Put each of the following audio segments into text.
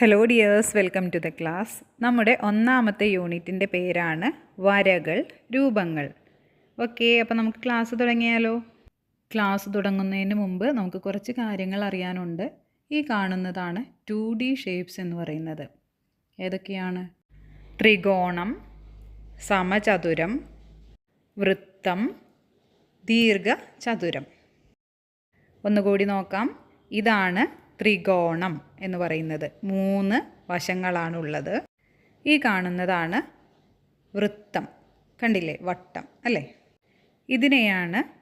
Hello dears welcome to the class നമ്മുടെ ഒന്നാമത്തെ യൂണിറ്റിന്റെ പേരാണ് വരകൾ രൂപങ്ങൾ. ഓക്കെ അപ്പോൾ നമുക്ക് ക്ലാസ് തുടങ്ങിയാലോ? ക്ലാസ് തുടങ്ങുന്നതിന് മുമ്പ് നമുക്ക് കുറച്ച് കാര്യങ്ങൾ അറിയാനുണ്ട്. ഈ കാണുന്നതാണ് ടു ഡി ഷേപ്സ് എന്ന് പറയുന്നത്. ഏതൊക്കെയാണ്? ത്രികോണം സമചതുരം വൃത്തം ദീർഘചതുരം. ഒന്നുകൂടി നോക്കാം. ഇതാണ് ത്രികോണം എന്ന് പറയുന്നത്. മൂന്ന് വശങ്ങളാണുള്ളത്. ഈ കാണുന്നതാണ് വൃത്തം. കണ്ടില്ലേ? വട്ടം അല്ലേ? ഇതിനെയാണ്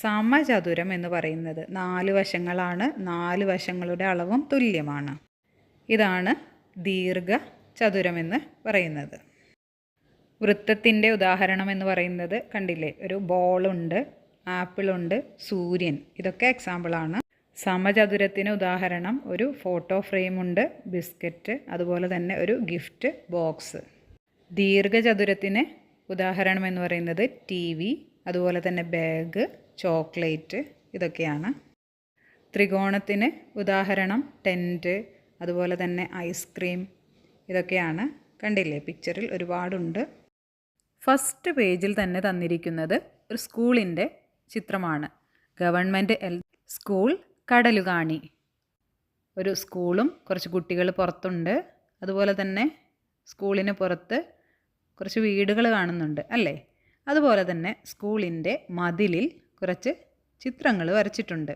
സമചതുരം എന്ന് പറയുന്നത്. നാല് വശങ്ങളാണ്. നാല് വശങ്ങളുടെ അളവും തുല്യമാണ്. ഇതാണ് ദീർഘചതുരം എന്ന് പറയുന്നത്. വൃത്തത്തിന്റെ ഉദാഹരണം എന്ന് പറയുന്നത് കണ്ടില്ലേ? ഒരു ബോളുണ്ട് ആപ്പിളുണ്ട് സൂര്യൻ. ഇതൊക്കെ എക്സാമ്പിളാണ് സമചതുരത്തിന് ഉദാഹരണം ഒരു ഫോട്ടോ ഫ്രെയിമുണ്ട് ബിസ്ക്കറ്റ് അതുപോലെ തന്നെ ഒരു ഗിഫ്റ്റ് ബോക്സ്. ദീർഘചതുരത്തിന് ഉദാഹരണം എന്ന് പറയുന്നത് ടി വി അതുപോലെ തന്നെ ബാഗ് ചോക്ലേറ്റ് ഇതൊക്കെയാണ്. ത്രികോണത്തിന് ഉദാഹരണം ടെന്റ് അതുപോലെ തന്നെ ഐസ്ക്രീം ഇതൊക്കെയാണ്. കണ്ടില്ലേ? പിക്ചറിൽ ഒരുപാടുണ്ട്. ഫസ്റ്റ് പേജിൽ തന്നെ തന്നിരിക്കുന്നത് ഒരു സ്കൂളിന്റെ ചിത്രമാണ്. Government L school Kadalukani. ഒരു സ്കൂളും കുറച്ച് കുട്ടികൾ പുറത്തുണ്ട്. അതുപോലെ തന്നെ സ്കൂളിന് പുറത്ത് കുറച്ച് വീടുകൾ കാണുന്നുണ്ട് അല്ലേ? അതുപോലെ തന്നെ സ്കൂളിന്റെ മതിലിൽ കുറച്ച് ചിത്രങ്ങൾ വരച്ചിട്ടുണ്ട്.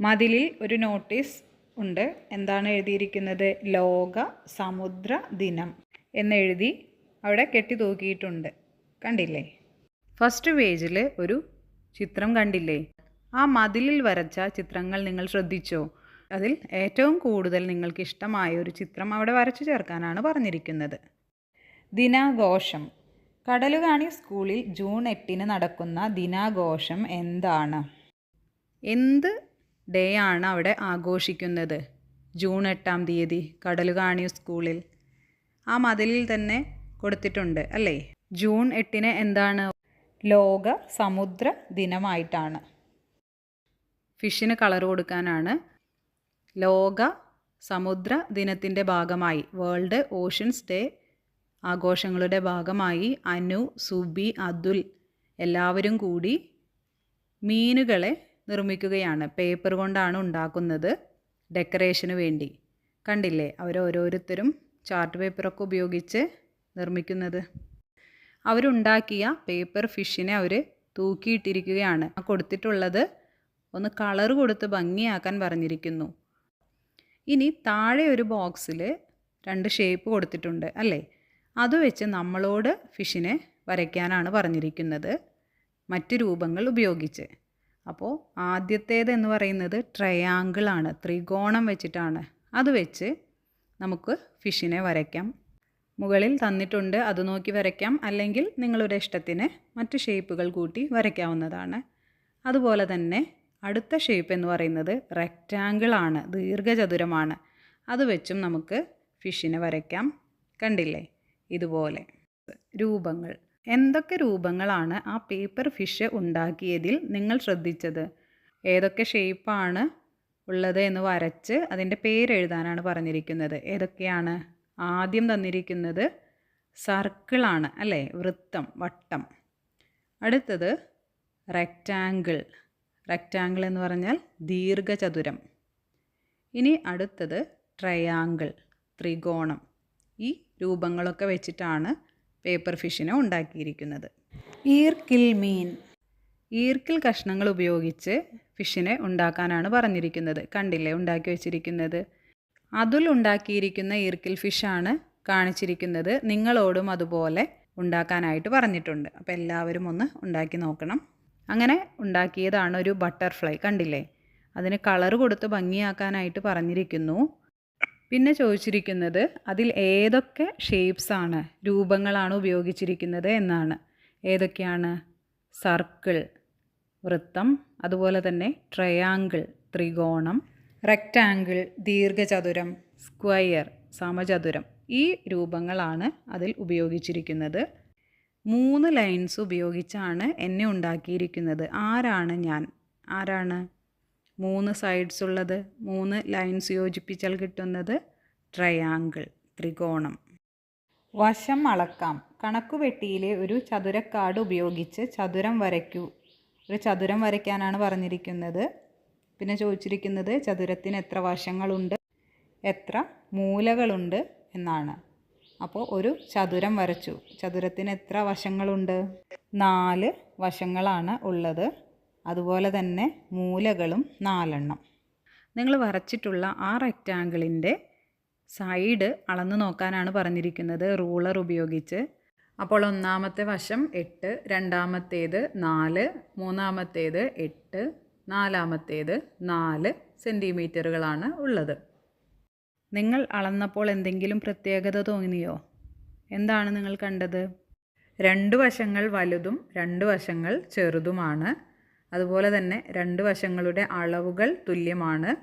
മതിലിൽ ഒരു നോട്ടീസ് ഉണ്ട്. എന്താണ് എഴുതിയിരിക്കുന്നത്? ലോക സമുദ്ര ദിനം എന്നെഴുതി അവിടെ കെട്ടി തൂക്കിയിട്ടുണ്ട് കണ്ടില്ലേ? ഫസ്റ്റ് പേജിൽ ഒരു ചിത്രം കണ്ടില്ലേ? ആ മതിലിൽ വരച്ച ചിത്രങ്ങൾ നിങ്ങൾ ശ്രദ്ധിച്ചോ? അതിൽ ഏറ്റവും കൂടുതൽ നിങ്ങൾക്ക് ഇഷ്ടമായ ഒരു ചിത്രം അവിടെ വരച്ചു ചേർക്കാനാണ് പറഞ്ഞിരിക്കുന്നത്. ദിനാഘോഷം. കടലുകാണി സ്കൂളിൽ ജൂൺ എട്ടിന് നടക്കുന്ന ദിനാഘോഷം എന്താണ്? എന്ത് ഡേ ആണ് അവിടെ ആഘോഷിക്കുന്നത്? ജൂൺ എട്ടാം തീയതി കടലുകാണി സ്കൂളിൽ. ആ മതിലിൽ തന്നെ കൊടുത്തിട്ടുണ്ട് അല്ലേ? ജൂൺ എട്ടിന് എന്താണ്? ലോക സമുദ്ര ദിനമായിട്ടാണ്. ഫിഷിന് കളർ കൊടുക്കാനാണ്. ലോക സമുദ്ര ദിനത്തിന്റെ ഭാഗമായി വേൾഡ് ഓഷ്യൻസ് ഡേ ആഘോഷങ്ങളുടെ ഭാഗമായി അനു സുബി അതുൽ എല്ലാവരും കൂടി മീനുകളെ നിർമ്മിക്കുകയാണ്. പേപ്പർ കൊണ്ടാണ് ഉണ്ടാക്കുന്നത് ഡെക്കറേഷന് വേണ്ടി. കണ്ടില്ലേ? അവരോരോരുത്തരും ചാർട്ട് പേപ്പറൊക്കെ ഉപയോഗിച്ച് നിർമ്മിക്കുന്നത്. അവരുണ്ടാക്കിയ പേപ്പർ ഫിഷിനെ അവർ തൂക്കിയിട്ടിരിക്കുകയാണ്. കൊടുത്തിട്ടുള്ളത് ഒന്ന് കളർ കൊടുത്ത് ഭംഗിയാക്കാൻ പറഞ്ഞിരിക്കുന്നു. ഇനി താഴെ ഒരു ബോക്സിൽ രണ്ട് ഷേപ്പ് കൊടുത്തിട്ടുണ്ട് അല്ലേ? അത് വെച്ച് നമ്മളോട് ഫിഷിനെ വരയ്ക്കാനാണ് പറഞ്ഞിരിക്കുന്നത്. മറ്റ് രൂപങ്ങൾ ഉപയോഗിച്ച്. അപ്പോൾ ആദ്യത്തേത് എന്ന് പറയുന്നത് ട്രയാങ്കിളാണ് ത്രികോണം വെച്ചിട്ടാണ്. അത് വെച്ച് നമുക്ക് ഫിഷിനെ വരയ്ക്കാം. മുകളിൽ തന്നിട്ടുണ്ട്. അത് നോക്കി വരയ്ക്കാം. അല്ലെങ്കിൽ നിങ്ങളുടെ ഇഷ്ടത്തിന് മറ്റ് ഷേപ്പുകൾ കൂട്ടി വരയ്ക്കാവുന്നതാണ്. അതുപോലെ തന്നെ അടുത്ത ഷേപ്പ് എന്ന് പറയുന്നത് റെക്റ്റാങ്കിൾ ആണ് ദീർഘചതുരമാണ്. അത് വെച്ചും നമുക്ക് ഫിഷിനെ വരയ്ക്കാം. കണ്ടില്ലേ? ഇതുപോലെ. രൂപങ്ങൾ. എന്തൊക്കെ രൂപങ്ങളാണ് ആ പേപ്പർ ഫിഷ് ഉണ്ടാക്കിയതിൽ നിങ്ങൾ ശ്രദ്ധിച്ചത്? ഏതൊക്കെ ഷേപ്പാണ് ഉള്ളത് എന്ന് വരച്ച് അതിന്റെ പേരെഴുതാനാണ് പറഞ്ഞിരിക്കുന്നത്. ഏതൊക്കെയാണ്? ആദ്യം തന്നിരിക്കുന്നത് സർക്കിളാണ് അല്ലേ? വൃത്തം വട്ടം. അടുത്തത് റെക്റ്റാങ്കിൾ റെക്റ്റാങ്കിൾ എന്ന് പറഞ്ഞാൽ ദീർഘചതുരം. ഇനി അടുത്തത് ട്രയാങ്കിൾ ത്രികോണം. ഈ രൂപങ്ങളൊക്കെ വെച്ചിട്ടാണ് പേപ്പർ ഫിഷിനെ ഉണ്ടാക്കിയിരിക്കുന്നത്. ഈർക്കിൽ മീൻ. ഈർക്കിൽ കഷ്ണങ്ങൾ ഉപയോഗിച്ച് ഫിഷിനെ ഉണ്ടാക്കാനാണ് പറഞ്ഞിരിക്കുന്നത്. കണ്ടില്ലേ ഉണ്ടാക്കി വെച്ചിരിക്കുന്നത്? അതിൽ ഉണ്ടാക്കിയിരിക്കുന്ന ഈർക്കിൽ ഫിഷാണ് കാണിച്ചിരിക്കുന്നത്. നിങ്ങളോടും അതുപോലെ ഉണ്ടാക്കാനായിട്ട് പറഞ്ഞിട്ടുണ്ട്. അപ്പോൾ എല്ലാവരും ഒന്ന് ഉണ്ടാക്കി നോക്കണം. അങ്ങനെ ഉണ്ടാക്കിയതാണ് ഒരു ബട്ടർഫ്ലൈ. കണ്ടില്ലേ? അതിന് കളർ കൊടുത്ത് ഭംഗിയാക്കാനായിട്ട് പറഞ്ഞിരിക്കുന്നു. പിന്നെ ചോദിച്ചിരിക്കുന്നത് അതിൽ ഏതൊക്കെ ഷേപ്സാണ് രൂപങ്ങളാണ് ഉപയോഗിച്ചിരിക്കുന്നത് എന്നാണ്. ഏതൊക്കെയാണ്? സർക്കിൾ വൃത്തം അതുപോലെ തന്നെ ട്രയാങ്കിൾ ത്രികോണം റെക്റ്റാങ്കിൾ ദീർഘചതുരം സ്ക്വയർ സമചതുരം ഈ രൂപങ്ങളാണ് അതിൽ ഉപയോഗിച്ചിരിക്കുന്നത്. മൂന്ന് ലൈൻസ് ഉപയോഗിച്ചാണ് എന്നെ ഉണ്ടാക്കിയിരിക്കുന്നത്. ആരാണ് ഞാൻ? ആരാണ്? മൂന്ന് സൈഡ്സ് ഉള്ളത്. മൂന്ന് ലൈൻസ് യോജിപ്പിച്ചാൽ കിട്ടുന്നത് ട്രയാങ്കിൾ ത്രികോണം. വശം അളക്കാം. കണക്കുവെട്ടിയിലെ ഒരു ചതുരക്കാട് ഉപയോഗിച്ച് ചതുരം വരയ്ക്കൂ. ഒരു ചതുരം വരയ്ക്കാനാണ് പറഞ്ഞിരിക്കുന്നത്. പിന്നെ ചോദിച്ചിരിക്കുന്നത് ചതുരത്തിന് എത്ര വശങ്ങളുണ്ട്? എത്ര മൂലകളുണ്ട്? എന്നാണ്. അപ്പോൾ ഒരു ചതുരം വരച്ചു. ചതുരത്തിന് എത്ര വശങ്ങളുണ്ട്? നാല് വശങ്ങളാണ് ഉള്ളത്. അതുപോലെ തന്നെ മൂലകളും നാലെണ്ണം. നിങ്ങൾ വരച്ചിട്ടുള്ള ആ റെക്റ്റാങ്കിളിന്റെ സൈഡ് അളന്ന് നോക്കാനാണ് പറഞ്ഞിരിക്കുന്നത്. റൂളർ ഉപയോഗിച്ച്. അപ്പോൾ ഒന്നാമത്തെ വശം എട്ട് രണ്ടാമത്തേത് നാല് മൂന്നാമത്തേത് എട്ട് നാലാമത്തേത് നാല് സെന്റിമീറ്ററുകളാണ് ഉള്ളത്. നിങ്ങൾ അളന്നപ്പോൾ എന്തെങ്കിലും പ്രത്യേകത തോന്നിയോ? എന്താണ് നിങ്ങൾ കണ്ടത്? രണ്ട് വശങ്ങൾ വലുതും രണ്ട് വശങ്ങൾ ചെറുതുമാണ്. അതുപോലെ തന്നെ രണ്ട് വശങ്ങളുടെ അളവുകൾ തുല്യമാണ്.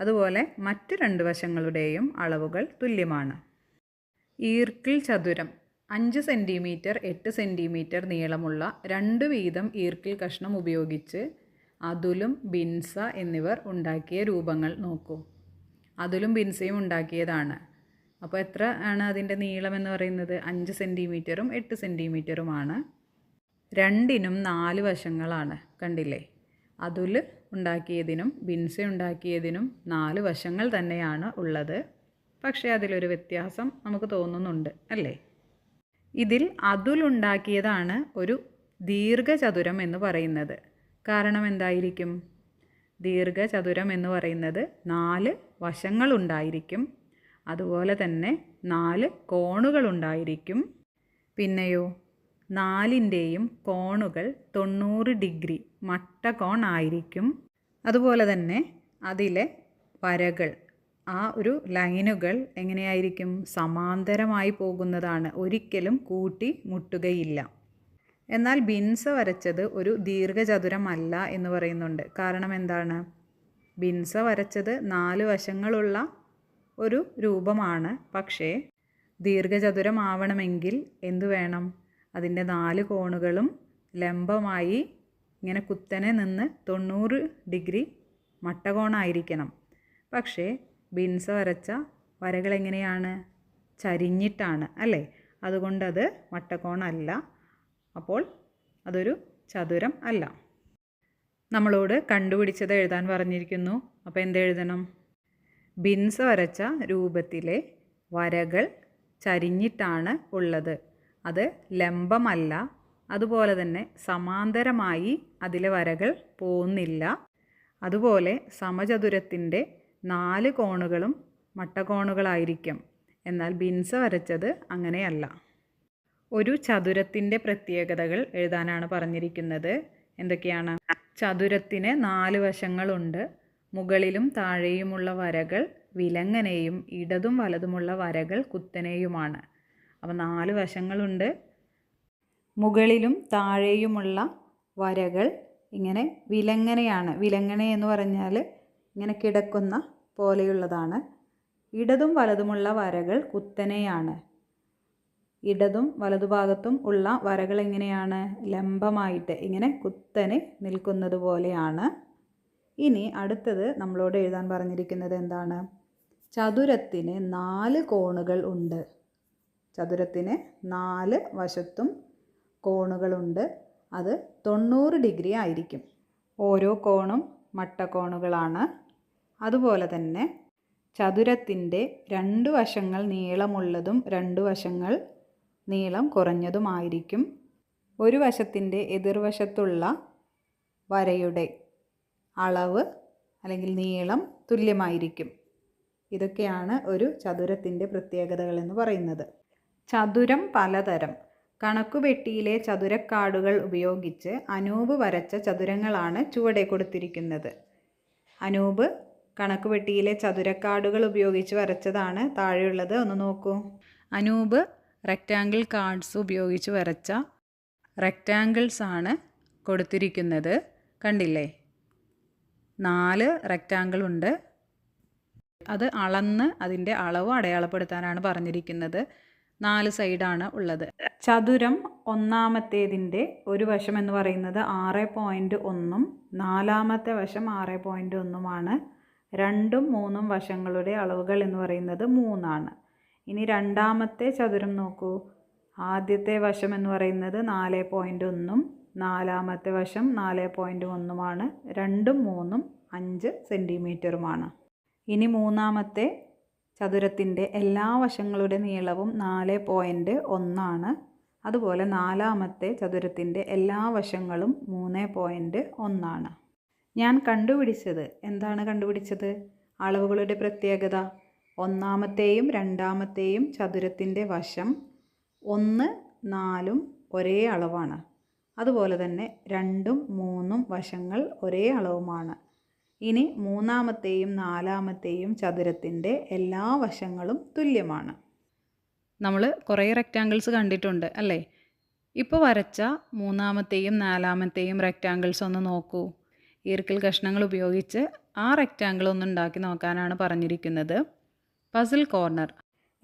അതുപോലെ മറ്റ് രണ്ട് വശങ്ങളുടെയും അളവുകൾ തുല്യമാണ്. ഈർക്കിൽ ചതുരം അഞ്ച് സെന്റിമീറ്റർ എട്ട് സെന്റിമീറ്റർ നീളമുള്ള രണ്ട് വീതം ഈർക്കിൽ കഷ്ണം ഉപയോഗിച്ച് അതുലും ബിൻസ എന്നിവർ ഉണ്ടാക്കിയ രൂപങ്ങൾ നോക്കൂ. അതുലും ബിൻസയും ഉണ്ടാക്കിയതാണ്. അപ്പോൾ എത്ര ആണ് അതിന്റെ നീളം എന്ന് പറയുന്നത്? അഞ്ച് സെന്റിമീറ്ററും എട്ട് സെന്റിമീറ്ററുമാണ് രണ്ടിനും നാല് വശങ്ങളാണ് കണ്ടില്ലേ? അതുൽ ഉണ്ടാക്കിയതിനും ബിൻസ ഉണ്ടാക്കിയതിനും നാല് വശങ്ങൾ തന്നെയാണ് ഉള്ളത്. പക്ഷേ അതിലൊരു വ്യത്യാസം നമുക്ക് തോന്നുന്നുണ്ട് അല്ലേ? ഇതിൽ അതുലുണ്ടാക്കിയതാണ് ഒരു ദീർഘചതുരം എന്ന് പറയുന്നത്. കാരണം എന്തായിരിക്കും? ദീർഘചതുരം എന്ന് പറയുന്നത് നാല് വശങ്ങളുണ്ടായിരിക്കും. അതുപോലെ തന്നെ നാല് കോണുകളുണ്ടായിരിക്കും. പിന്നെയോ നാലിന്റെയും കോണുകൾ തൊണ്ണൂറ് ഡിഗ്രി മട്ടകോൺ ആയിരിക്കും അതുപോലെ തന്നെ അതിലെ വരകൾ ആ ഒരു ലൈനുകൾ എങ്ങനെയായിരിക്കും? സമാന്തരമായി പോകുന്നതാണ്. ഒരിക്കലും കൂട്ടി മുട്ടുകയില്ല. എന്നാൽ ബിൻസ് വരച്ചത് ഒരു ദീർഘചതുരമല്ല എന്ന് പറയുന്നുണ്ട്. കാരണം എന്താണ്? ബിൻസ വരച്ചത് നാല് വശങ്ങളുള്ള ഒരു രൂപമാണ്. പക്ഷേ ദീർഘചതുരമാവണമെങ്കിൽ എന്തു വേണം? അതിന്റെ നാല് കോണുകളും ലംബമായി ഇങ്ങനെ കുത്തനെ നിന്ന് തൊണ്ണൂറ് ഡിഗ്രി മട്ടകോണായിരിക്കണം. പക്ഷേ ബിൻസ വരച്ച വരകൾ എങ്ങനെയാണ്? ചരിഞ്ഞിട്ടാണ് അല്ലേ? അതുകൊണ്ടത് മട്ടകോണല്ല. അപ്പോൾ അതൊരു ചതുരം അല്ല. നമ്മളോട് കണ്ടുപിടിച്ചത് എഴുതാൻ പറഞ്ഞിരിക്കുന്നു. അപ്പോൾ എന്തെഴുതണം ബിൻസ് വരച്ച രൂപത്തിലെ വരകൾ ചരിഞ്ഞിട്ടാണ് ഉള്ളത്. അത് ലംബമല്ല അതുപോലെ തന്നെ സമാന്തരമായി അതിലെ വരകൾ പോകുന്നില്ല അതുപോലെ സമചതുരത്തിന്റെ നാല് കോണുകളും മട്ടകോണുകളായിരിക്കും. എന്നാൽ ബിൻസ് വരച്ചത് അങ്ങനെയല്ല. ഒരു ചതുരത്തിന്റെ പ്രത്യേകതകൾ എഴുതാനാണ് പറഞ്ഞിരിക്കുന്നത്. എന്തൊക്കെയാണ്? ചതുരത്തിന് നാല് വശങ്ങളുണ്ട്. മുകളിലും താഴെയുമുള്ള വരകൾ വിലങ്ങനെയും ഇടതും വലതുമുള്ള വരകൾ കുത്തനെയുമാണ്. അപ്പോൾ നാല് വശങ്ങളുണ്ട്. മുകളിലും താഴെയുമുള്ള വരകൾ ഇങ്ങനെ വിലങ്ങനെയാണ്. വിലങ്ങനെ എന്ന് പറഞ്ഞാൽ ഇങ്ങനെ കിടക്കുന്ന പോലെയുള്ളതാണ്. ഇടതും വലതുമുള്ള വരകൾ കുത്തനെയാണ്. ഇടതും വലതുഭാഗത്തും ഉള്ള വരകൾ എങ്ങനെയാണ്? ലംബമായിട്ട് ഇങ്ങനെ കുത്തനെ നിൽക്കുന്നത് പോലെയാണ്. ഇനി അടുത്തത് നമ്മളോട് എഴുതാൻ പറഞ്ഞിരിക്കുന്നത് എന്താണ്? ചതുരത്തിന് നാല് കോണുകൾ ഉണ്ട്. ചതുരത്തിന് നാല് വശത്തും കോണുകളുണ്ട് അത് തൊണ്ണൂറ് ഡിഗ്രി ആയിരിക്കും. ഓരോ കോണും മട്ടക്കോണുകളാണ്. അതുപോലെ തന്നെ ചതുരത്തിന്റെ രണ്ട് വശങ്ങൾ നീളമുള്ളതും രണ്ട് വശങ്ങൾ നീളം കുറഞ്ഞതുമായിരിക്കും. ഒരു വശത്തിന്റെ എതിർവശത്തുള്ള വരയുടെ അളവ് അല്ലെങ്കിൽ നീളം തുല്യമായിരിക്കും. ഇതൊക്കെയാണ് ഒരു ചതുരത്തിന്റെ പ്രത്യേകതകൾ എന്ന് പറയുന്നത്. ചതുരം പലതരം. കണക്കുപെട്ടിയിലെ ചതുരക്കാടുകൾ ഉപയോഗിച്ച് അനൂപ് വരച്ച ചതുരങ്ങളാണ് ചുവടെ കൊടുത്തിരിക്കുന്നത്. അനൂപ് കണക്കുപെട്ടിയിലെ ചതുരക്കാടുകൾ ഉപയോഗിച്ച് വരച്ചതാണ്. താഴെയുള്ളത് ഒന്ന് നോക്കൂ. അനൂപ് റെക്റ്റാങ്കിൾ കാർഡ്സ് ഉപയോഗിച്ച് വരച്ച റെക്റ്റാങ്കിൾസ് ആണ് കൊടുത്തിരിക്കുന്നത്. കണ്ടില്ലേ? നാല് റെക്റ്റാങ്കിൾ ഉണ്ട്. അത് അളന്ന് അതിന്റെ അളവ് അടയാളപ്പെടുത്താനാണ് പറഞ്ഞിരിക്കുന്നത്. നാല് സൈഡാണ് ഉള്ളത്. ചതുരം ഒന്നാമത്തേതിന്റെ ഒരു വശം എന്ന് പറയുന്നത് ആറ് പോയിന്റ് ഒന്നും നാലാമത്തെ വശം ആറ് പോയിന്റ് ഒന്നുമാണ്. രണ്ടും മൂന്നും വശങ്ങളുടെ അളവുകൾ എന്ന് പറയുന്നത് മൂന്നാണ്. ഇനി രണ്ടാമത്തെ ചതുരം നോക്കൂ. ആദ്യത്തെ വശം എന്ന് പറയുന്നത് നാല് പോയിന്റ് ഒന്നും നാലാമത്തെ വശം നാല് പോയിന്റ് ഒന്നുമാണ് രണ്ടും മൂന്നും അഞ്ച് സെന്റിമീറ്ററുമാണ് ഇനി മൂന്നാമത്തെ ചതുരത്തിന്റെ എല്ലാ വശങ്ങളുടെ നീളവും നാല് പോയിന്റ് ഒന്നാണ്. അതുപോലെ നാലാമത്തെ ചതുരത്തിന്റെ എല്ലാ വശങ്ങളും മൂന്ന് പോയിന്റ് ഒന്നാണ്. ഞാൻ കണ്ടുപിടിച്ചത് എന്താണ് കണ്ടുപിടിച്ചത്? അളവുകളുടെ പ്രത്യേകത. ഒന്നാമത്തെയും രണ്ടാമത്തെയും ചതുരത്തിന്റെ വശം ഒന്ന് നാലും ഒരേ അളവാണ്. അതുപോലെ തന്നെ രണ്ടും മൂന്നും വശങ്ങൾ ഒരേ അളവുമാണ്. ഇനി മൂന്നാമത്തെയും നാലാമത്തെയും ചതുരത്തിന്റെ എല്ലാ വശങ്ങളും തുല്യമാണ്. നമ്മൾ കുറേ റെക്റ്റാങ്കിൾസ് കണ്ടിട്ടുണ്ട് അല്ലേ? ഇപ്പോൾ വരച്ച മൂന്നാമത്തെയും നാലാമത്തെയും റെക്റ്റാങ്കിൾസ് ഒന്ന് നോക്കൂ. ഈർക്കിൽ കഷ്ണങ്ങൾ ഉപയോഗിച്ച് ആ റെക്റ്റാങ്കിൾ ഒന്ന് ഉണ്ടാക്കി നോക്കാനാണ് പറഞ്ഞിരിക്കുന്നത്. പസിൽ കോർണർ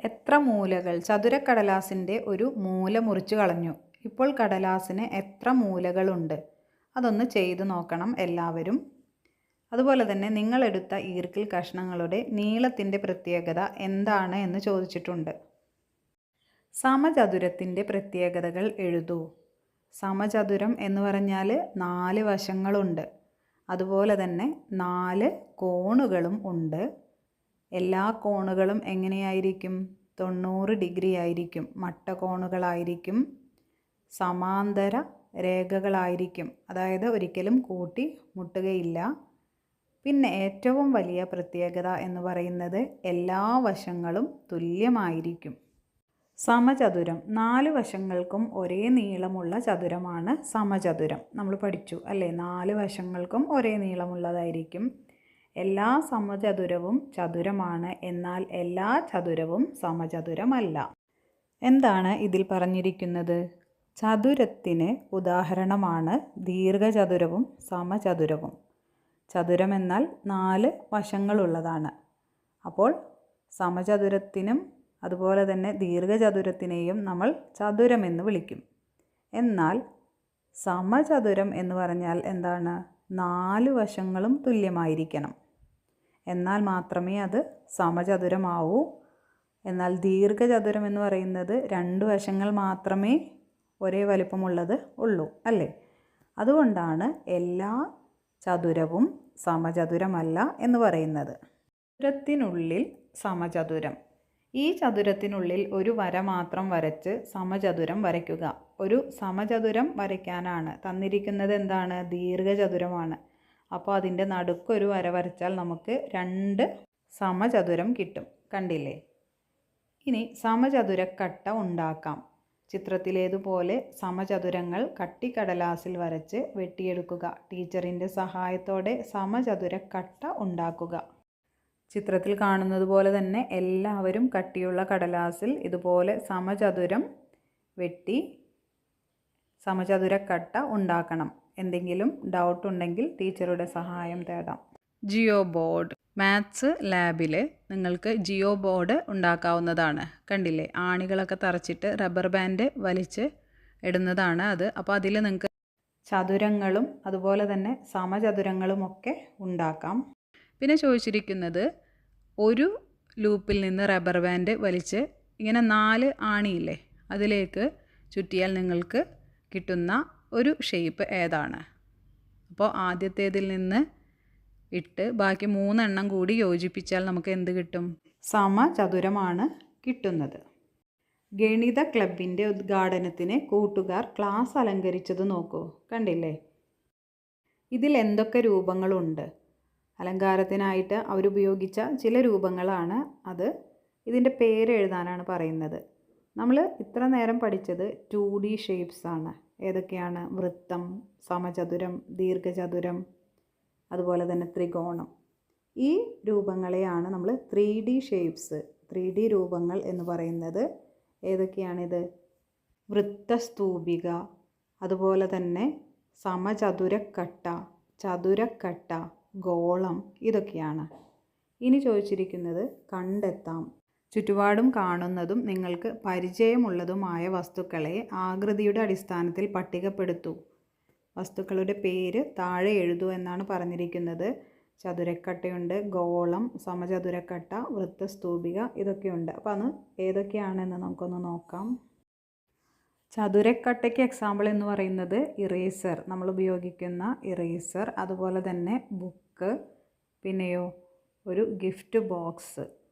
എത്ര മൂലകൾ ചതുരക്കടലാസിന്റെ ഒരു മൂല മുറിച്ച് കളഞ്ഞു. ഇപ്പോൾ കടലാസിന് എത്ര മൂലകളുണ്ട്? അതൊന്ന് ചെയ്തു നോക്കണം എല്ലാവരും. അതുപോലെ തന്നെ നിങ്ങളെടുത്ത ഈർക്കിൽ കഷ്ണങ്ങളുടെ നീളത്തിന്റെ പ്രത്യേകത എന്താണ് എന്ന് ചോദിച്ചിട്ടുണ്ട്. സമചതുരത്തിന്റെ പ്രത്യേകതകൾ എഴുതൂ. സമചതുരം എന്ന് പറഞ്ഞാൽ നാല് വശങ്ങളുണ്ട്. അതുപോലെ തന്നെ നാല് കോണുകളും ഉണ്ട്. എല്ലാ കോണുകളും എങ്ങനെയായിരിക്കും? തൊണ്ണൂറ് ഡിഗ്രി ആയിരിക്കും. മട്ട മട്ടകോണുകളായിരിക്കും സമാന്തര രേഖകളായിരിക്കും. അതായത് ഒരിക്കലും കൂട്ടി മുട്ടുകയില്ല. പിന്നെ ഏറ്റവും വലിയ പ്രത്യേകത എന്ന് പറയുന്നത് എല്ലാ വശങ്ങളും തുല്യമായിരിക്കും. സമചതുരം. നാല് വശങ്ങൾക്കും ഒരേ നീളമുള്ള ചതുരമാണ് സമചതുരം. നമ്മൾ പഠിച്ചു അല്ലേ? നാല് വശങ്ങൾക്കും ഒരേ നീളമുള്ളതായിരിക്കും. എല്ലാ സമചതുരവും ചതുരമാണ് എന്നാൽ എല്ലാ ചതുരവും സമചതുരമല്ല. എന്താണ് ഇതിൽ പറഞ്ഞിരിക്കുന്നത്? ചതുരത്തിന് ഉദാഹരണമാണ് ദീർഘചതുരവും സമചതുരവും. ചതുരം എന്നാൽ നാല് വശങ്ങളുള്ളതാണ്. അപ്പോൾ സമചതുരത്തിനും അതുപോലെ തന്നെ ദീർഘചതുരത്തിനെയും നമ്മൾ ചതുരം എന്ന് വിളിക്കും. എന്നാൽ സമചതുരം എന്ന് പറഞ്ഞാൽ എന്താണ്? നാല് വശങ്ങളും തുല്യമായിരിക്കണം. എന്നാൽ മാത്രമേ അത് സമചതുരമാവൂ. എന്നാൽ ദീർഘചതുരം എന്ന് പറയുന്നത് രണ്ട് വശങ്ങൾ മാത്രമേ ഒരേ വലിപ്പമുള്ളത് ഉള്ളൂ അല്ലേ? അതുകൊണ്ടാണ് എല്ലാ ചതുരവും സമചതുരമല്ല എന്ന് പറയുന്നത്. ചതുരത്തിനുള്ളിൽ സമചതുരം. ഈ ചതുരത്തിനുള്ളിൽ ഒരു വര മാത്രം വരച്ച് സമചതുരം വരയ്ക്കുക. ഒരു സമചതുരം വരയ്ക്കാനാണ്. തന്നിരിക്കുന്നത് എന്താണ്? ദീർഘചതുരമാണ്. അപ്പോൾ അതിന്റെ നടുക്കൊരു വര വരച്ചാൽ നമുക്ക് രണ്ട് സമചതുരം കിട്ടും. കണ്ടില്ലേ? ഇനി സമചതുരക്കട്ട ഉണ്ടാക്കാം. ചിത്രത്തിലേതുപോലെ സമചതുരങ്ങൾ കട്ടിക്കടലാസിൽ വരച്ച് വെട്ടിയെടുക്കുക. ടീച്ചറിന്റെ സഹായത്തോടെ സമചതുരക്കട്ട ഉണ്ടാക്കുക. ചിത്രത്തിൽ കാണുന്നത് പോലെ തന്നെ എല്ലാവരും കട്ടിയുള്ള കടലാസിൽ ഇതുപോലെ സമചതുരം വെട്ടി സമചതുരക്കട്ട ഉണ്ടാക്കണം. എന്തെങ്കിലും ഡൗട്ട് ഉണ്ടെങ്കിൽ ടീച്ചറുടെ സഹായം തേടാം. ജിയോ ബോർഡ്. മാത്സ് ലാബിൽ നിങ്ങൾക്ക് ജിയോ ബോർഡ് ഉണ്ടാക്കാവുന്നതാണ്. കണ്ടില്ലേ? ആണികളൊക്കെ തറച്ചിട്ട് റബ്ബർ ബാൻഡ് വലിച്ച് ഇടുന്നതാണ് അത്. അപ്പോൾ അതിൽ നിങ്ങൾക്ക് ചതുരങ്ങളും അതുപോലെ തന്നെ സമചതുരങ്ങളുമൊക്കെ ഉണ്ടാക്കാം. പിന്നെ ചോദിച്ചിരിക്കുന്നത് ഒരു ലൂപ്പിൽ നിന്ന് റബ്ബർ ബാൻഡ് വലിച്ച് ഇങ്ങനെ നാല് ആണിയില്ലേ? അതിലേക്ക് ചുറ്റിയാൽ നിങ്ങൾക്ക് കിട്ടുന്ന ഒരു ഷേപ്പ് ഏതാണ്? അപ്പോൾ ആദ്യത്തേതിൽ നിന്ന് ഇട്ട് ബാക്കി മൂന്നെണ്ണം കൂടി യോജിപ്പിച്ചാൽ നമുക്ക് എന്ത് കിട്ടും? സമചതുരമാണ് കിട്ടുന്നത്. ഗണിത ക്ലബിന്റെ ഉദ്ഘാടനത്തിന് കൂട്ടുകാർ ക്ലാസ് അലങ്കരിച്ചത് നോക്കൂ. കണ്ടില്ലേ? ഇതിൽ എന്തൊക്കെ രൂപങ്ങളുണ്ട്? അലങ്കാരത്തിനായിട്ട് അവരുപയോഗിച്ച ചില രൂപങ്ങളാണ് അത്. ഇതിന്റെ പേര് എഴുതാനാണ് പറയുന്നത്. നമ്മൾ ഇത്ര നേരം പഠിച്ചത് ടു ഡി ഷേപ്സ് ആണ്. ഏതൊക്കെയാണ്? വൃത്തം സമചതുരം ദീർഘചതുരം അതുപോലെ തന്നെ ത്രികോണം. ഈ രൂപങ്ങളെയാണ് നമ്മൾ three D shapes three D രൂപങ്ങൾ എന്ന് പറയുന്നത്. ഏതൊക്കെയാണിത്? വൃത്തസ്തൂപിക അതുപോലെ തന്നെ സമചതുരക്കട്ട ചതുരക്കട്ട ഗോളം ഇതൊക്കെയാണ്. ഇനി ചോദിച്ചിരിക്കുന്നത് കണ്ടെത്താം. ചുറ്റുപാടും കാണുന്നതും നിങ്ങൾക്ക് പരിചയമുള്ളതുമായ വസ്തുക്കളെ ആകൃതിയുടെ അടിസ്ഥാനത്തിൽ പട്ടികപ്പെടുത്തൂ. വസ്തുക്കളുടെ പേര് താഴെ എഴുതൂ എന്നാണ് പറഞ്ഞിരിക്കുന്നത്. ചതുരക്കട്ടയുണ്ട് ഗോളം സമചതുരക്കട്ട വൃത്തസ്തൂപിക ഇതൊക്കെയുണ്ട്. അപ്പോൾ അത് ഏതൊക്കെയാണെന്ന് നമുക്കൊന്ന് നോക്കാം. ചതുരക്കട്ടയ്ക്ക് എക്സാമ്പിൾ എന്ന് പറയുന്നത് ഇറേസർ നമ്മൾ ഉപയോഗിക്കുന്ന ഇറേസർ അതുപോലെ തന്നെ ബുക്ക് പിന്നെയോ ഒരു ഗിഫ്റ്റ് ബോക്സ്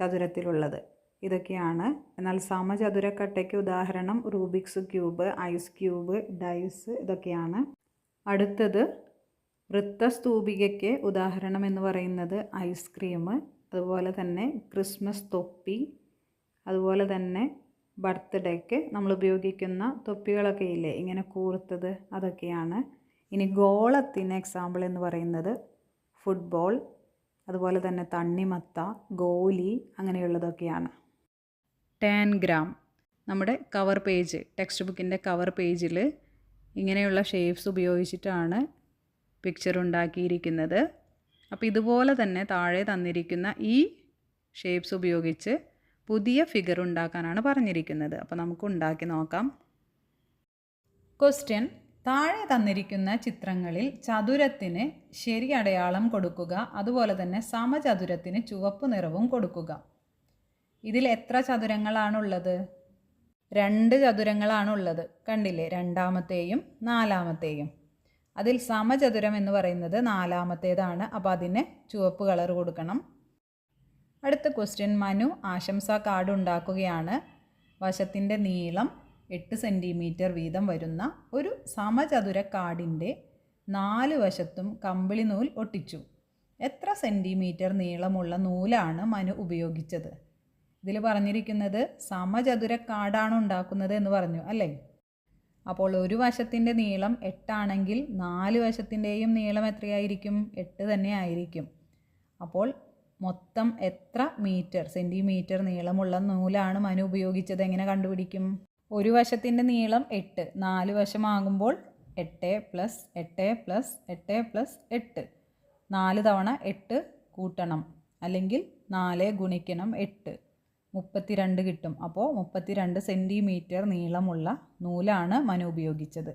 ചതുരത്തിലുള്ളത്. ഇതൊക്കെയാണ്. എന്നാൽ സമചതുരക്കട്ടയ്ക്ക് ഉദാഹരണം Rubik's cube ice cube dice ഇതൊക്കെയാണ്. അടുത്തത് വൃത്തസ്തൂപികയ്ക്ക് ഉദാഹരണം എന്ന് പറയുന്നത് ഐസ്ക്രീം അതുപോലെ തന്നെ ക്രിസ്മസ് തൊപ്പി അതുപോലെ തന്നെ ബർത്ത്ഡേക്ക് നമ്മൾ ഉപയോഗിക്കുന്ന തൊപ്പികളൊക്കെ ഇല്ലേ? ഇങ്ങനെ കൂർത്തത് അതൊക്കെയാണ്. ഇനി ഗോളത്തിന് എക്സാമ്പിൾ എന്ന് പറയുന്നത് ഫുട്ബോൾ അതുപോലെ തന്നെ തണ്ണിമത്ത ഗോലി അങ്ങനെയുള്ളതൊക്കെയാണ്. ടാൻഗ്രാം നമ്മുടെ കവർ പേജ് ടെക്സ്റ്റ് ബുക്കിന്റെ കവർ പേജിൽ ഇങ്ങനെയുള്ള ഷേപ്സ് ഉപയോഗിച്ചിട്ടാണ് പിക്ചർ ഉണ്ടാക്കിയിരിക്കുന്നത്. അപ്പോൾ ഇതുപോലെ തന്നെ താഴെ തന്നിരിക്കുന്ന ഈ ഷേപ്സ് ഉപയോഗിച്ച് പുതിയ ഫിഗർ ഉണ്ടാക്കാനാണ് പറഞ്ഞിരിക്കുന്നത്. അപ്പോൾ നമുക്ക് ഉണ്ടാക്കി നോക്കാം. ക്വസ്റ്റ്യൻ. താഴെ തന്നിരിക്കുന്ന ചിത്രങ്ങളിൽ ചതുരത്തിന് ശരി അടയാളം കൊടുക്കുക അതുപോലെ തന്നെ സമചതുരത്തിന് ചുവപ്പ് നിറവും കൊടുക്കുക. ഇതിൽ എത്ര ചതുരങ്ങളാണുള്ളത്? രണ്ട് ചതുരങ്ങളാണുള്ളത്. കണ്ടില്ലേ? രണ്ടാമത്തെയും നാലാമത്തെയും. അതിൽ സമചതുരം എന്ന് പറയുന്നത് നാലാമത്തേതാണ്. അപ്പോൾ അതിന് ചുവപ്പ് കളർ കൊടുക്കണം. അടുത്ത ക്വസ്റ്റ്യൻ മനു ആശംസ കാർഡ് ഉണ്ടാക്കുകയാണ്. വശത്തിന്റെ നീളം എട്ട് സെന്റിമീറ്റർ വീതം വരുന്ന ഒരു സമചതുര കാടിന്റെ നാല് വശത്തും കമ്പിളി നൂൽ ഒട്ടിച്ചു. എത്ര സെന്റിമീറ്റർ നീളമുള്ള നൂലാണ് മനു ഉപയോഗിച്ചത്? ഇതിൽ പറഞ്ഞിരിക്കുന്നത് സമചതുര കാടാണ് ഉണ്ടാക്കുന്നത് എന്ന് പറഞ്ഞു അല്ലേ? അപ്പോൾ ഒരു വശത്തിന്റെ നീളം എട്ടാണെങ്കിൽ നാല് വശത്തിന്റെയും നീളം എത്രയായിരിക്കും? എട്ട് തന്നെ ആയിരിക്കും. അപ്പോൾ മൊത്തം എത്ര മീറ്റർ സെന്റിമീറ്റർ നീളമുള്ള നൂലാണ് മനു ഉപയോഗിച്ചത്? എങ്ങനെ കണ്ടുപിടിക്കും? ഒരു വശത്തിന്റെ നീളം എട്ട് നാല് വശമാകുമ്പോൾ എട്ട് പ്ലസ് എട്ട് പ്ലസ് എട്ട് പ്ലസ് എട്ട്. നാല് തവണ എട്ട് കൂട്ടണം അല്ലെങ്കിൽ നാല് ഗുണിക്കണം എട്ട്. മുപ്പത്തിരണ്ട് കിട്ടും. അപ്പോൾ മുപ്പത്തിരണ്ട് സെന്റിമീറ്റർ നീളമുള്ള നൂലാണ് മനു ഉപയോഗിച്ചത്.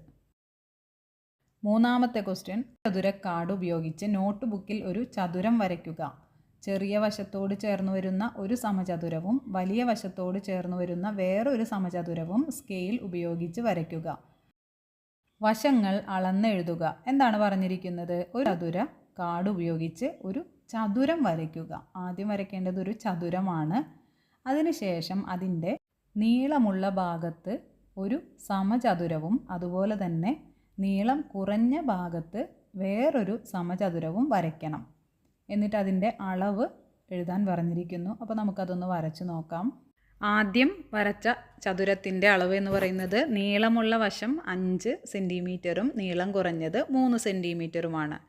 മൂന്നാമത്തെ ക്വസ്റ്റ്യൻ ചതുരക്കാർഡ് ഉപയോഗിച്ച് നോട്ട് ബുക്കിൽ ഒരു ചതുരം വരയ്ക്കുക. ചെറിയ വശത്തോട് ചേർന്ന് വരുന്ന ഒരു സമചതുരവും വലിയ വശത്തോട് ചേർന്ന് വരുന്ന വേറൊരു സമചതുരവും സ്കെയിൽ ഉപയോഗിച്ച് വരയ്ക്കുക. വശങ്ങൾ അളന്നെഴുതുക. എന്താണ് പറഞ്ഞിരിക്കുന്നത്? ഒരു ചതുര കാർഡ് ഉപയോഗിച്ച് ഒരു ചതുരം വരയ്ക്കുക. ആദ്യം വരയ്ക്കേണ്ടത് ഒരു ചതുരമാണ്. അതിനുശേഷം അതിന്റെ നീളമുള്ള ഭാഗത്ത് ഒരു സമചതുരവും അതുപോലെ തന്നെ നീളം കുറഞ്ഞ ഭാഗത്ത് വേറൊരു സമചതുരവും വരയ്ക്കണം. എന്നിട്ട് അതിന്റെ അളവ് എഴുതാൻ പറഞ്ഞിരിക്കുന്നു. അപ്പോൾ നമുക്കതൊന്ന് വരച്ച് നോക്കാം. ആദ്യം വരച്ച ചതുരത്തിന്റെ അളവ് എന്ന് പറയുന്നത് നീളമുള്ള വശം അഞ്ച് സെന്റിമീറ്ററും നീളം കുറഞ്ഞത് മൂന്ന് സെന്റിമീറ്ററുമാണ്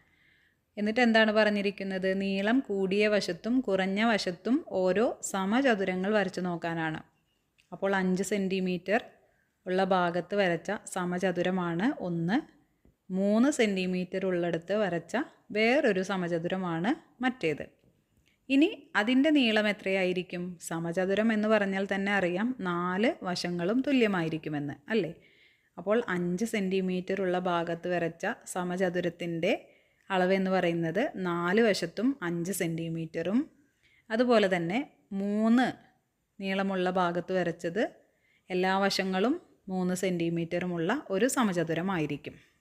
എന്നിട്ട് എന്താണ് പറഞ്ഞിരിക്കുന്നത്? നീളം കൂടിയ വശത്തും കുറഞ്ഞ വശത്തും ഓരോ സമചതുരങ്ങൾ വരച്ചു നോക്കാനാണ്. അപ്പോൾ അഞ്ച് സെന്റിമീറ്റർ ഉള്ള ഭാഗത്ത് വരച്ച സമചതുരമാണ് ഒന്ന്. മൂന്ന് സെന്റിമീറ്റർ ഉള്ളിടത്ത് വരച്ച വേറൊരു സമചതുരമാണ് മറ്റേത്. ഇനി അതിന്റെ നീളം എത്രയായിരിക്കും? സമചതുരം എന്ന് പറഞ്ഞാൽ തന്നെ അറിയാം നാല് വശങ്ങളും തുല്യമായിരിക്കുമെന്ന് അല്ലേ? അപ്പോൾ അഞ്ച് സെന്റിമീറ്റർ ഉള്ള ഭാഗത്ത് വരച്ച സമചതുരത്തിന്റെ അളവെന്ന് പറയുന്നത് നാല് വശത്തും അഞ്ച് സെന്റിമീറ്ററും അതുപോലെ തന്നെ മൂന്ന് നീളമുള്ള ഭാഗത്ത് വരച്ചത് എല്ലാ വശങ്ങളും മൂന്ന് സെന്റിമീറ്ററുമുള്ള ഒരു സമചതുരമായിരിക്കും.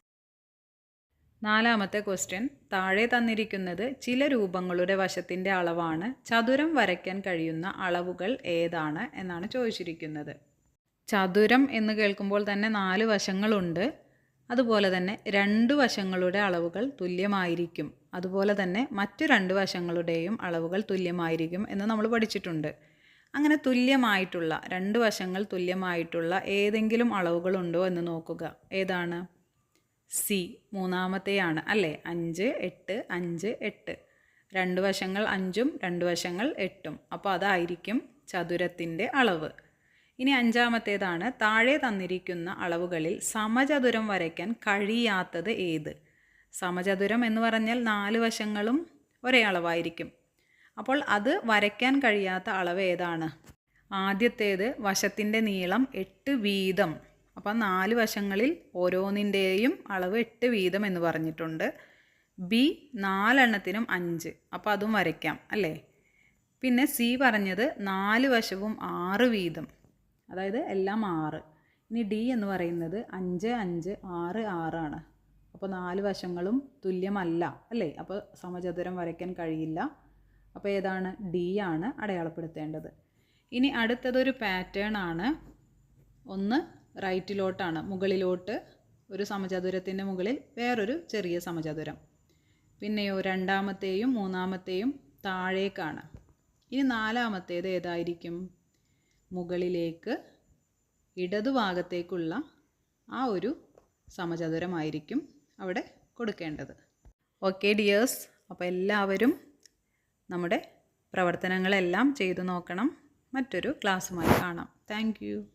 നാലാമത്തെ ക്വസ്റ്റ്യൻ താഴെ തന്നിരിക്കുന്നത് ചില രൂപങ്ങളുടെ വശത്തിന്റെ അളവാണ്. ചതുരം വരയ്ക്കാൻ കഴിയുന്ന അളവുകൾ ഏതാണ് എന്നാണ് ചോദിച്ചിരിക്കുന്നത്. ചതുരം എന്ന് കേൾക്കുമ്പോൾ തന്നെ നാല് വശങ്ങളുണ്ട്. അതുപോലെ തന്നെ രണ്ട് വശങ്ങളുടെ അളവുകൾ തുല്യമായിരിക്കും. അതുപോലെ തന്നെ മറ്റു രണ്ട് വശങ്ങളുടെയും അളവുകൾ തുല്യമായിരിക്കും എന്ന് നമ്മൾ പഠിച്ചിട്ടുണ്ട്. അങ്ങനെ തുല്യമായിട്ടുള്ള രണ്ട് വശങ്ങൾ തുല്യമായിട്ടുള്ള ഏതെങ്കിലും അളവുകളുണ്ടോ എന്ന് നോക്കുക. ഏതാണ്? സി മൂന്നാമത്തെയാണ് അല്ലേ? അഞ്ച് എട്ട് അഞ്ച് എട്ട്. രണ്ട് വശങ്ങൾ അഞ്ചും രണ്ട് വശങ്ങൾ എട്ടും. അപ്പോൾ അതായിരിക്കും ചതുരത്തിന്റെ അളവ്. ഇനി അഞ്ചാമത്തേതാണ് താഴെ തന്നിരിക്കുന്ന അളവുകളിൽ സമചതുരം വരയ്ക്കാൻ കഴിയാത്തത് ഏത്? സമചതുരം എന്ന് പറഞ്ഞാൽ നാല് വശങ്ങളും ഒരേ അളവായിരിക്കും. അപ്പോൾ അത് വരയ്ക്കാൻ കഴിയാത്ത അളവ് ഏതാണ്? ആദ്യത്തേത് വശത്തിന്റെ നീളം എട്ട് വീതം. അപ്പം നാല് വശങ്ങളിൽ ഓരോന്നിന്റെയും അളവ് എട്ട് വീതം എന്ന് പറഞ്ഞിട്ടുണ്ട്. ബി നാലെണ്ണത്തിനും അഞ്ച്. അപ്പോൾ അതും വരയ്ക്കാം അല്ലേ? പിന്നെ സി പറഞ്ഞത് നാല് വശവും ആറ് വീതം. അതായത് എല്ലാം ആറ്. ഇനി ഡി എന്ന് പറയുന്നത് അഞ്ച് അഞ്ച് ആറ് ആറാണ്. അപ്പോൾ നാല് വശങ്ങളും തുല്യമല്ല അല്ലേ? അപ്പോൾ സമചതുരം വരയ്ക്കാൻ കഴിയില്ല. അപ്പോൾ ഏതാണ്? ഡി ആണ് അടയാളപ്പെടുത്തേണ്ടത്. ഇനി അടുത്തതൊരു പാറ്റേൺ ആണ്. ഒന്ന് റൈറ്റിലോട്ടാണ് മുകളിലോട്ട് ഒരു സമചതുരത്തിന്റെ മുകളിൽ വേറൊരു ചെറിയ സമചതുരം. പിന്നെയോ രണ്ടാമത്തെയും മൂന്നാമത്തെയും താഴേക്കാണ്. ഇനി നാലാമത്തേത് ഏതായിരിക്കും? മുകളിലേക്ക് ഇടതുഭാഗത്തേക്കുള്ള ആ ഒരു സമചതുരമായിരിക്കും അവിടെ കൊടുക്കേണ്ടത്. Okay dears. അപ്പോൾ എല്ലാവരും നമ്മുടെ പ്രവർത്തനങ്ങളെല്ലാം ചെയ്തു നോക്കണം. മറ്റൊരു ക്ലാസ്സുമായി കാണാം. താങ്ക്